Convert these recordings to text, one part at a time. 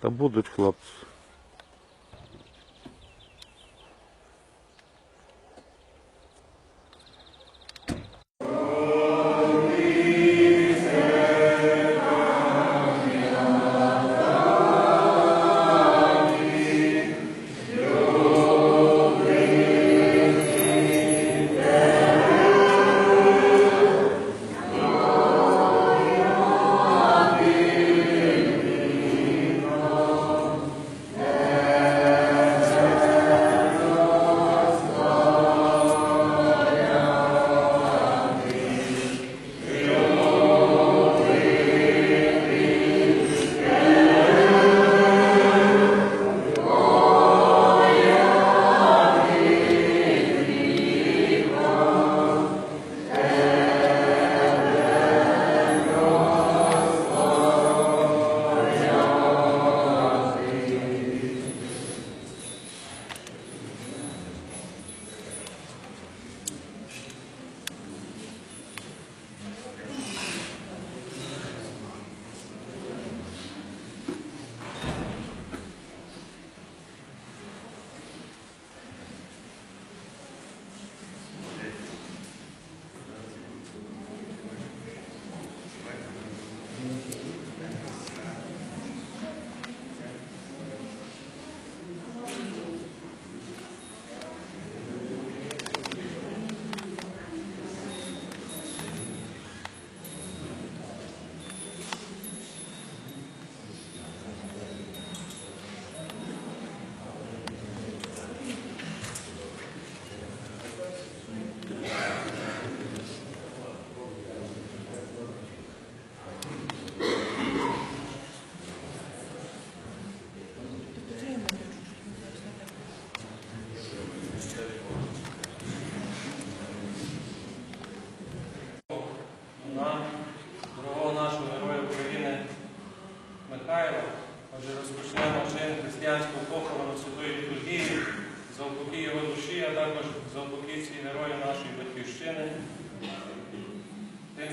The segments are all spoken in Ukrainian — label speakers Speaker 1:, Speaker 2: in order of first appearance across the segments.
Speaker 1: Та будуть хлопці.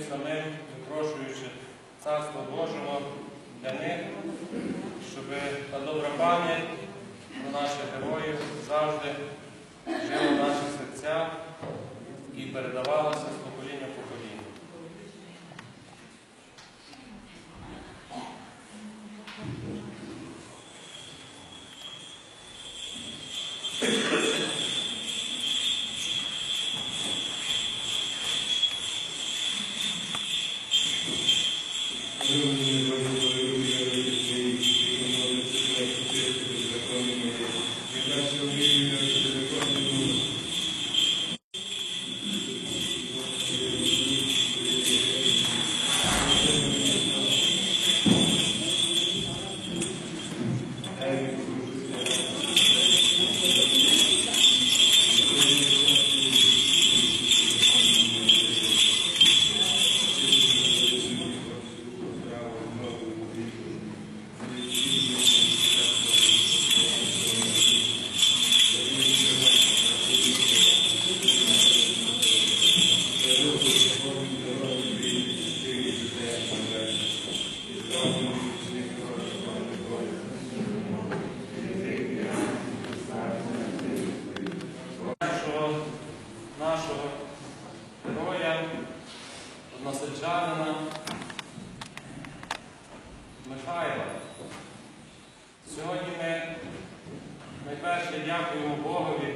Speaker 2: Самим випрошуючи Царство Божого для них, щоб та добра пам'ять про наших героїв завжди жила в наших серцях і передавалася з покоління в нашого, нашого героя, односельчанина Михайла. Сьогодні ми найперше дякуємо Богові,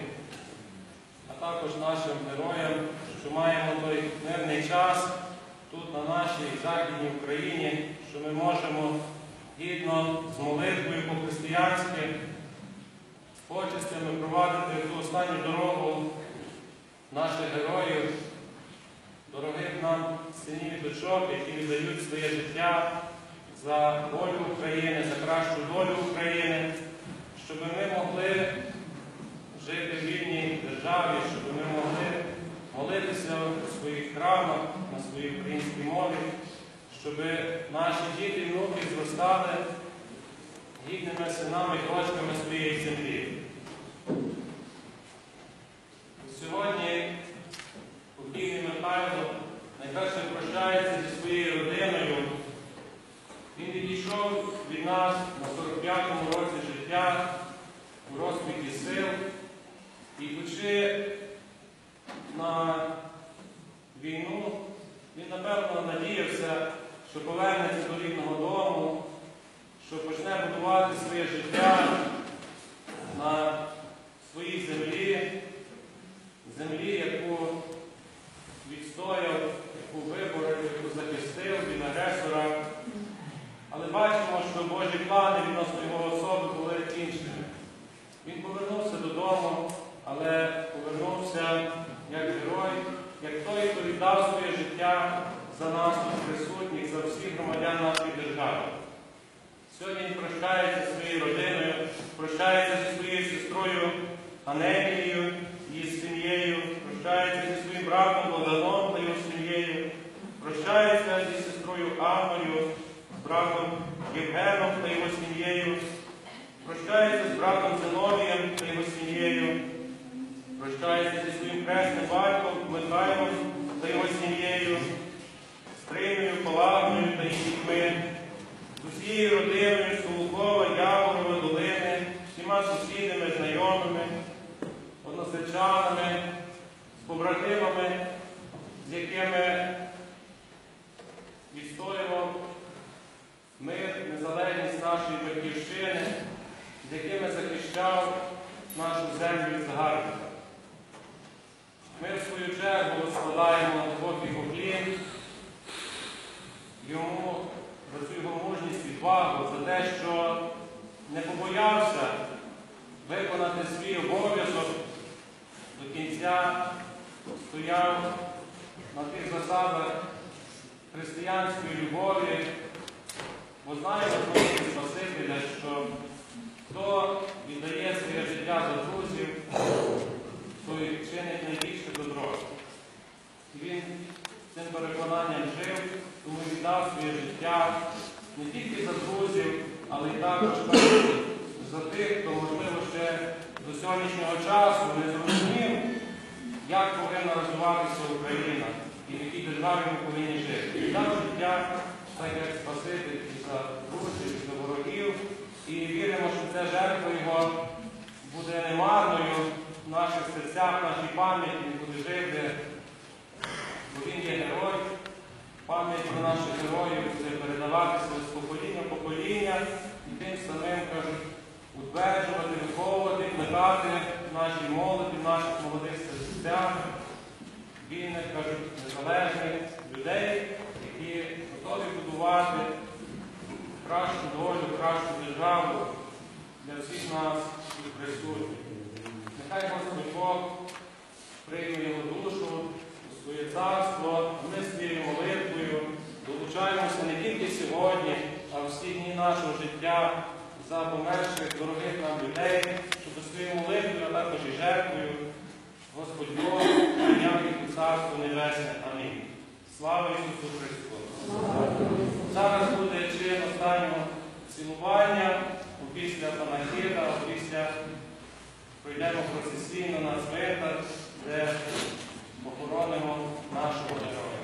Speaker 2: а також нашим героям, що маємо той мирний час тут, на нашій Західній Україні, що ми можемо гідно з молитвою по-християнськи з почестями провадити ту останню дорогу наших героїв, дорогих нам синів і дочок, які віддають своє життя за волю України, за кращу долю України, щоб ми могли жити в вільній державі, щоб ми могли молитися у своїх храмах на своїй українській мові, щоб наші діти і внуки зростали гідними синами і дочками своєї землі. Найперше прощається зі своєю родиною. Він відійшов від нас на 45-му році життя, у розквіті сил, і йдучи на війну, він напевно надіявся, що повернеться до рідного дому, що почне будувати своє життя на своїй землі, землі, яку відстояв, виборив, яку захистив від агресора. Але бачимо, що Божі плани відносно його особи були іншими. Він повернувся додому, але повернувся як герой, як той, хто віддав своє життя за нас тут присутніх, за всіх громадян нашої держави. Сьогодні він прощається зі своєю родиною, прощається зі своєю сестрою Анелією, прощається зі сестрою Анною, з братом Євгеном та його сім'єю, прощається з братом Зиновієм та його сім'єю, прощається зі своїм хресним батьком Михайлом та його сім'єю, з Триною, Палагною виконати свій обов'язок. До кінця, стояв на тих засадах християнської любові, бо знаємо Божий Спасителя, що хто віддає своє життя за друзів, той чинить найбільше добро. І він цим переконанням жив, тому віддав своє життя не тільки за друзів, але й також за тих, хто, можливо, ще до сьогоднішнього часу не зрозумів, як повинна розвиватися Україна і в якій державі ми повинні жити. І Віддав життя, так як Спаситель і за друзів, і за ворогів. І віримо, що ця жертва його буде немарною в наших серцях, в нашій пам'яті, буде жити бо він є герой, пам'ять про наших героїв буде передаватися з покоління в покоління і тим самим кажуть, утверджувати, виховувати, плекати нашій молоді, наших молодих серцях, вільних, кажуть, незалежних людей, які готові будувати кращу долю, кращу державу для всіх нас тут присутніх. Нехай Господь Бог прийме його душу у своє царство, ми своєю молитвою долучаємося не тільки сьогодні, а всі дні нашого життя за померших дорогих нам людей, щоб своєю молитвою, а також і жертвою Господь Бог прийняв їх у царство небесне. Амінь. Слава Ісусу Христу! Зараз буде чин останнього цілування, після панахіда, після пройдемо процесійно на цвинтар, де похоронимо нашого героя.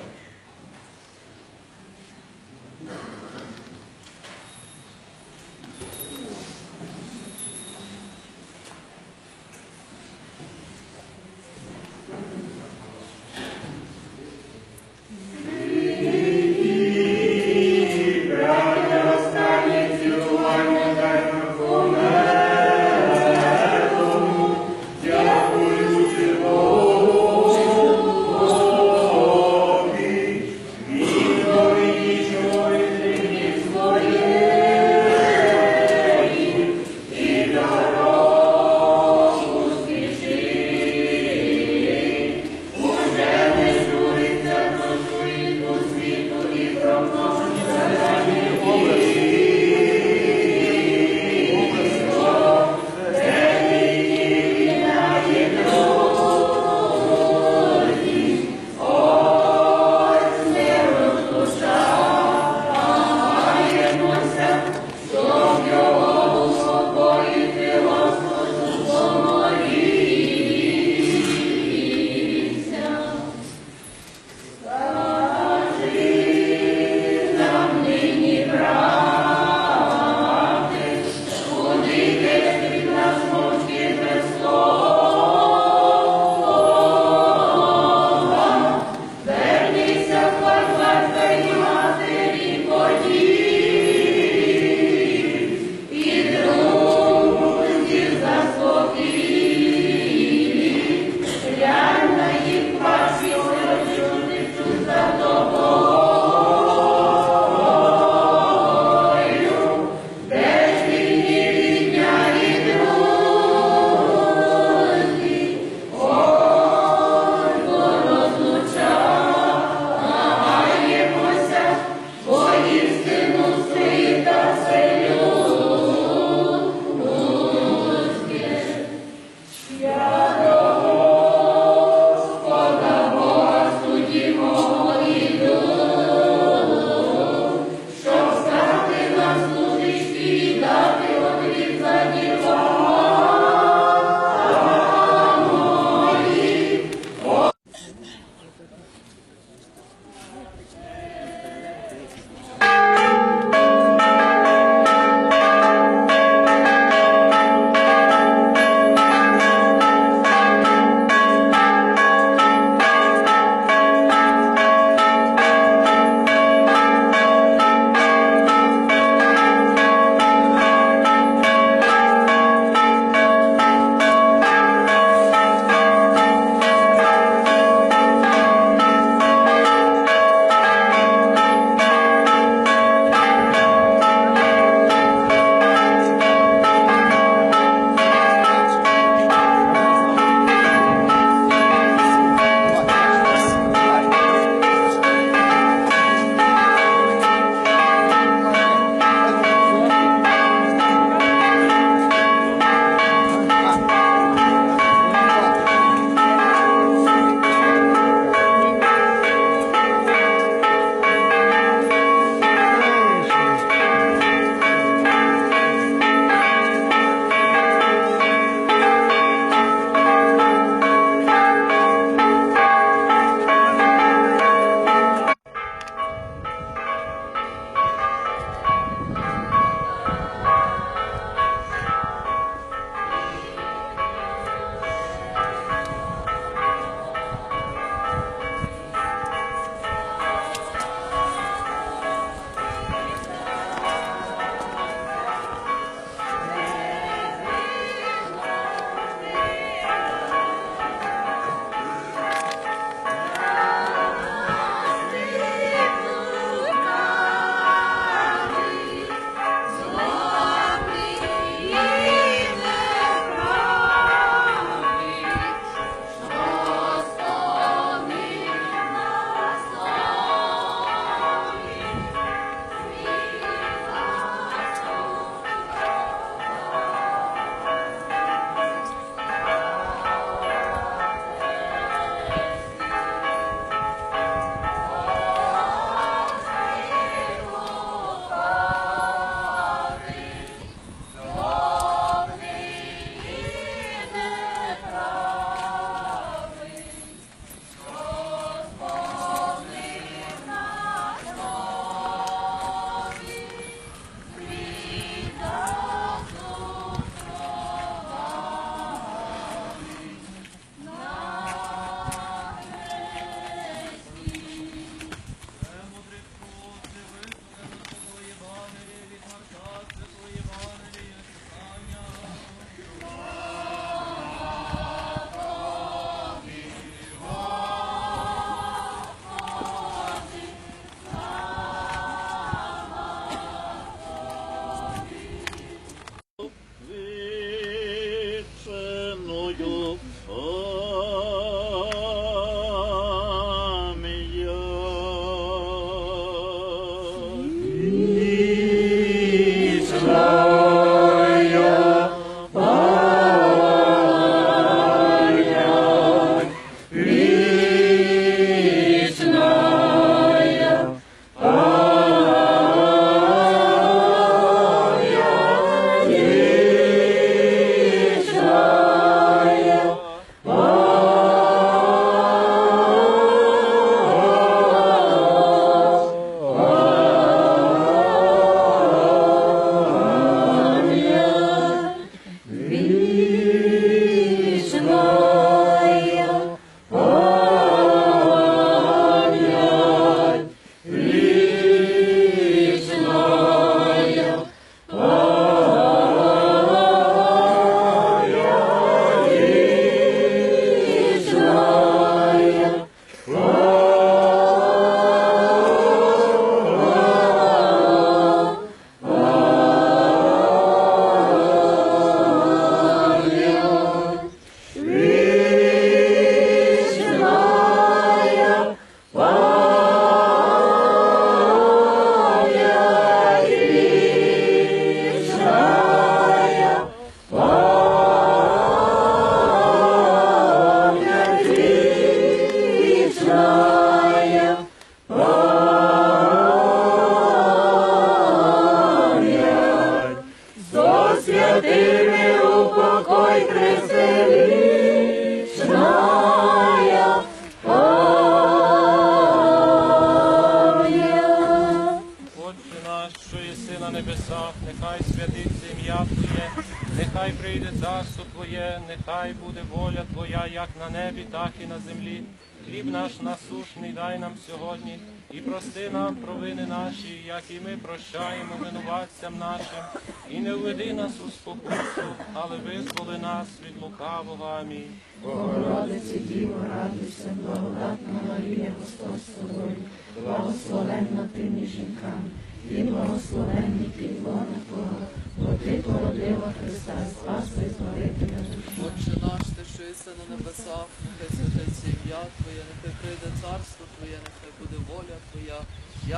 Speaker 2: Єси на небесах, нехай святиться ім'я Твоє, нехай прийде царство Твоє, нехай буде воля Твоя, як на небі, так і на землі. Хліб наш насушний дай нам сьогодні, і прости нам провини наші, як і ми прощаємо винуватцям нашим, і не введи нас у спокусу, але визволи нас від лукавого. Амінь.
Speaker 1: Богородице Діво, радуйся, благодатна Марія, Господь з тобою, благословенна ти між жінками, і благословенний підлона Твого, бо ти породила Христа, Спаса і Збавителя.
Speaker 3: Отче наш, ти що єси на небесах, нехай святиться ім'я Твоє, нехай прийде царство Твоє, нехай буде воля Твоя,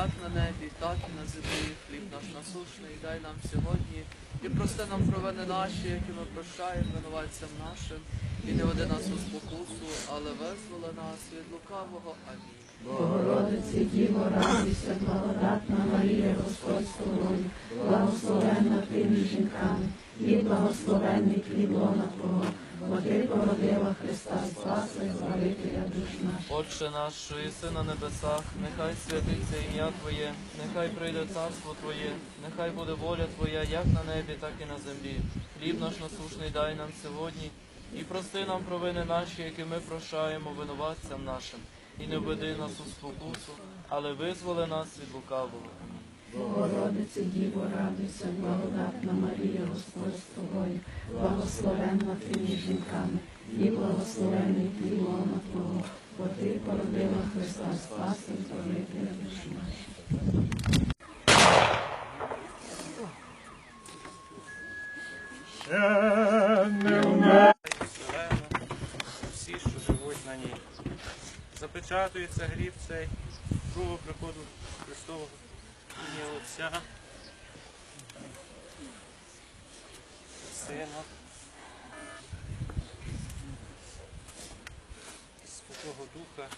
Speaker 3: як на небі, так і на землі. Хліб наш насушний, дай нам сьогодні, і прости нам провини наші, які ми прощаємо винуватцям нашим, і не веди нас у спокусу, але визволи нас від лукавого. Амінь.
Speaker 1: Богородице Діво, радуйся, благодатна Марія, Господь з тобою, благословенна ти між жінками, і благословенний плідлона Твого, бо ти породила Христа, Спаса і Збавителя душ наших.
Speaker 3: Отче наш, що єси на небесах, нехай святиться ім'я Твоє, нехай прийде царство Твоє, нехай буде воля Твоя, як на небі, так і на землі. Хліб наш насушний дай нам сьогодні, і прости нам провини наші, які ми прощаємо винуватцям нашим, і не введи нас у спокусу, але визволи нас від лукавого.
Speaker 1: Богородице Діво, радуйся, благодатна Марія, Господь з тобою, благословенна ти між жінками, і благословений плід лона Твого, бо ти породила Христа Спаса і Збавителя душ наших.
Speaker 2: Зелена, всі, що живуть на ній. Запечатується гріб цей другого приходу Христового ім'я Отця, Сина, Святого Духа.